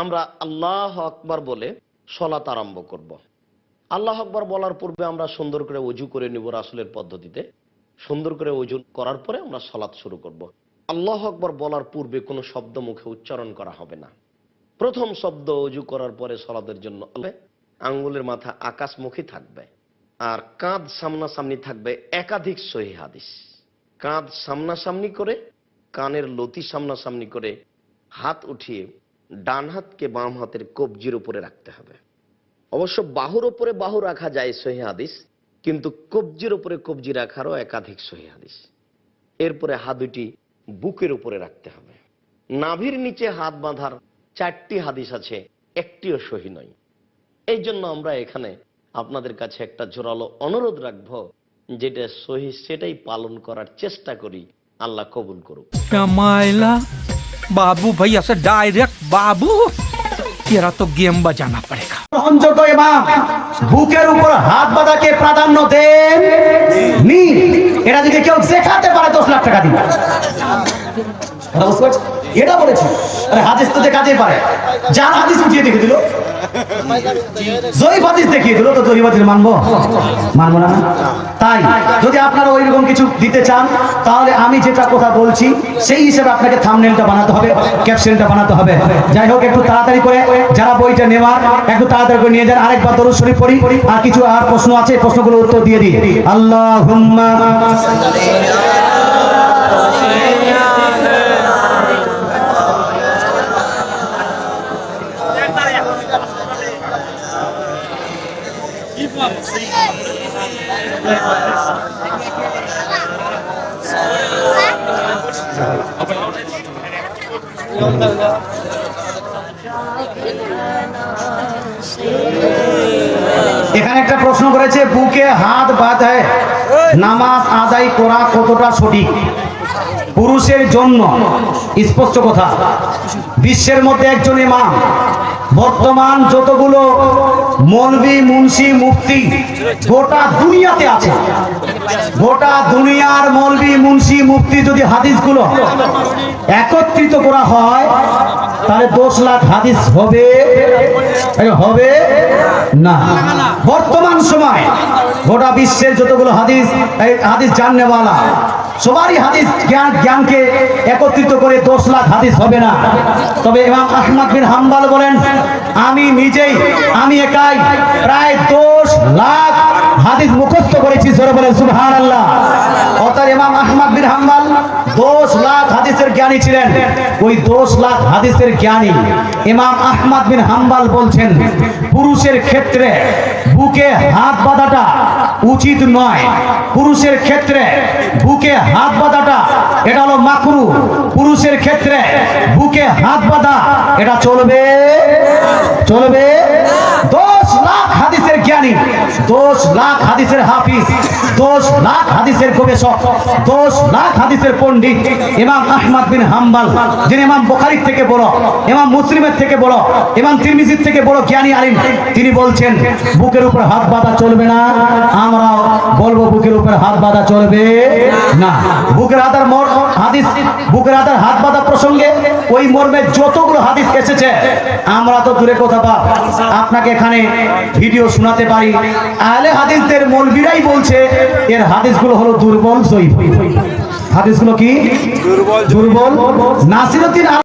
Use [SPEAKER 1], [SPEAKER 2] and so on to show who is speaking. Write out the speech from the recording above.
[SPEAKER 1] আমরা আল্লাহ আকবার বলে সলাত আরম্ভ করব। আল্লাহ আকবার বলার পূর্বে আমরা সুন্দর করে অজু করে নিব রাসুলের পদ্ধতিতে সুন্দর করে অজু করার পরে আমরা সলাৎ শুরু করব। আল্লাহ আকবার বলার পূর্বে কোনো শব্দ মুখে উচ্চারণ করা হবে না প্রথম শব্দ অজু করার পরে সলাদের জন্য আঙ্গুলের মাথা আকাশমুখী থাকবে আর কাঁধ সামনাসামনি থাকবে একাধিক সহি হাদিস কাঁধ সামনাসামনি করে, কানের লতি সামনাসামনি করে হাত উঠিয়ে ডান হাতকে বাম হাতের কবজির উপরে রাখতে হবে। অবশ্য বাহুর উপরে বাহু রাখা যায় সহি হাদিস, কিন্তু কবজির উপরে কবজি রাখারও একাধিক সহি হাদিস। এরপরে হা দুটি বুকের উপরে রাখতে হবে। নাভির নিচে হাত বাঁধার চারটি হাদিস আছে, একটিও সহি নয়। এই জন্য আমরা এখানে আপনাদের কাছে একটা জোরালো অনুরোধ রাখব, যেটা সহি সেটাই পালন করার চেষ্টা করি, আল্লাহ কবুল করুক।
[SPEAKER 2] बाबू भैया से डायरेक्ट बाबू तेरा तो गेम बजाना पड़ेगा
[SPEAKER 3] গ্রহণযোগ্য ইমাম বুকের উপর হাত বাঁধাকে প্রাধান্য দেন নি এটা যদি কেউ দেখাতে পারে দশ লাখ টাকা দিন কথা বুঝতে পারছেন? এটা বলেছে আরে হাদিস তো দেখাতেই পারে যার হাদিস উঠিয়ে দেখে দিল জয়ীফ হাদিস দেখিয়ে দিল তো জয়ীফ হাদিস মানবো মানবো না তাই যদি আপনারা ওই রকম কিছু দিতে চান, তাহলে আমি যেটা কথা বলছি, সেই হিসেবে আপনাকে থামনেলটা বানাতে হবে ক্যাপশনটা বানাতে হবে। যাই হোক, একটু তাড়াতাড়ি করে যারা বইটা নেওয়ার, একটু তাড়াতাড়ি করে নিয়ে যান। আরেকবার দরুদ শরীফ পড়ি, আর কিছু আর প্রশ্ন আছে প্রশ্নগুলো উত্তর দিয়ে দিই। আল্লাহ এখানে একটা প্রশ্ন করেছে, বুকে হাত বাঁধায় নামাজ আদায় করা কতটা সঠিক? পুরুষের জন্য, স্পষ্ট কথা, বিশ্বের মধ্যে একজন ইমাম, বর্তমান যতগুলো মলবি, মুন্সি মুক্তি গোটা দুনিয়াতে আছে। গোটা দুনিয়ার মলবি মুন্সি মুফতি যদি হাদিসগুলো একত্রিত করা হয়, তাহলে দশ লাখ হাদিস হবে। হবে না। বর্তমান সময় গোটা বিশ্বের যতগুলো হাদিস হাদিস জাননেওয়ালা, সবারই হাদিস জ্ঞান জ্ঞানকে একত্রিত করে দশ লাখ হাদিস হবে না। তবে ইমাম আহমদ বিন হাম্বাল বলেন, আমি নিজেই, আমি একাই প্রায় দশ লাখ হাদিস মুখস্থ করেছি, জোরে বলেন সুবহান আল্লাহ অর্থাৎ ইমাম আহমদ বিন হাম্বাল দশ লাখ হাদিসের জ্ঞানী ছিলেন। ওই দশ লাখ হাদিসের জ্ঞানী ইমাম আহমদ বিন হাম্বাল বলছেন, পুরুষের ক্ষেত্রে বুকে হাত বাঁধাটা উচিত নয়। পুরুষের ক্ষেত্রে বুকে হাত বাঁধাটা, এটা হলো মাকরু। পুরুষের ক্ষেত্রে বুকে হাত বাঁধা, এটা চলবে? চলবে? দশ লাখ হাদিসের জ্ঞানী, দশ লাখ হাদিসের হাফিজ, দশ লাখ হাদিসের গবেষক, দশ লাখ হাদিসের পণ্ডিত, ইমাম আহমদ বিন হাম্বাল, যিনি ইমাম বুখারীর থেকে বড়, ইমাম মুসলিমের থেকে বড়, ইমাম তিরমিজির থেকে বড় জ্ঞানী আলিম, তিনি বলছেন, বুকের উপর হাত বাঁধা চলবে না আমরা বলব বুকের উপর হাত বাঁধা চলবে না। বুকের হাতার মর, হাদিস, বুকের হাতার হাত বাঁধা প্রসঙ্গে ওই মর্মে যতগুলো হাদিস এসেছে, আমরা তো দূরে কথা পাব আপনাকে এখানে ভিডিও শোনাতে পারি। আহলে হাদিসদের মৌলবীরাই বলছে এর হাদিসগুলো হলো দুর্বল সই হাদিসগুলো কি? দুর্বল দুর্বল নাসিরুদ্দিন